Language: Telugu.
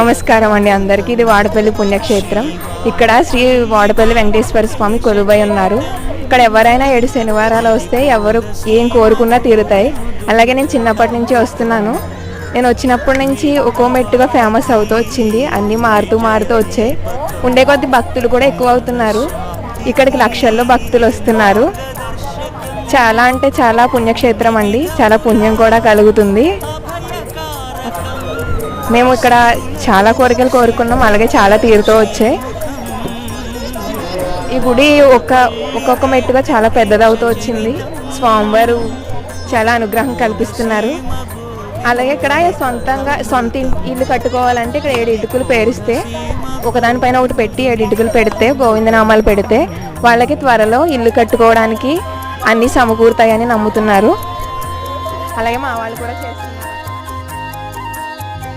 నమస్కారం అండి అందరికీ. ఇది వాడపల్లి పుణ్యక్షేత్రం. ఇక్కడ శ్రీ వాడపల్లి వెంకటేశ్వర స్వామి కొలువై ఉన్నారు. ఇక్కడ ఎవరైనా ఏడు శనివారాలు వస్తే ఎవరు ఏం కోరుకున్నా తీరుతాయి. అలాగే నేను చిన్నప్పటి నుంచి వస్తున్నాను. నేను వచ్చినప్పటి నుంచి ఒక్కో మెట్టుగా ఫేమస్ అవుతూ వచ్చింది. అన్నీ మారుతూ మారుతూ వచ్చాయి. ఉండే కొద్ది భక్తులు కూడా ఎక్కువ అవుతున్నారు. ఇక్కడికి లక్షల్లో భక్తులు వస్తున్నారు. చాలా అంటే చాలా పుణ్యక్షేత్రం అండి. చాలా పుణ్యం కూడా కలుగుతుంది. మేము ఇక్కడ చాలా కోరికలు కోరుకున్నాం అలాగే చాలా తీరుతో వచ్చాయి ఈ గుడి ఒక్క ఒక్కొక్క మెట్టుగా చాలా పెద్దదవుతూ వచ్చింది. స్వామివారు చాలా అనుగ్రహం కల్పిస్తున్నారు. అలాగే ఇక్కడ సొంతంగా సొంత ఇల్లు కట్టుకోవాలంటే ఇక్కడ ఏడు ఇటుకలు పేరిస్తే ఒకదానిపైన ఒకటి పెట్టి ఏడు ఇటుకలు పెడితే గోవిందనామాలు పెడితే వాళ్ళకి త్వరలో ఇల్లు కట్టుకోవడానికి అన్నీ సమకూరుతాయని నమ్ముతున్నారు. అలాగే మా వాళ్ళు కూడా చేస్తున్నారు.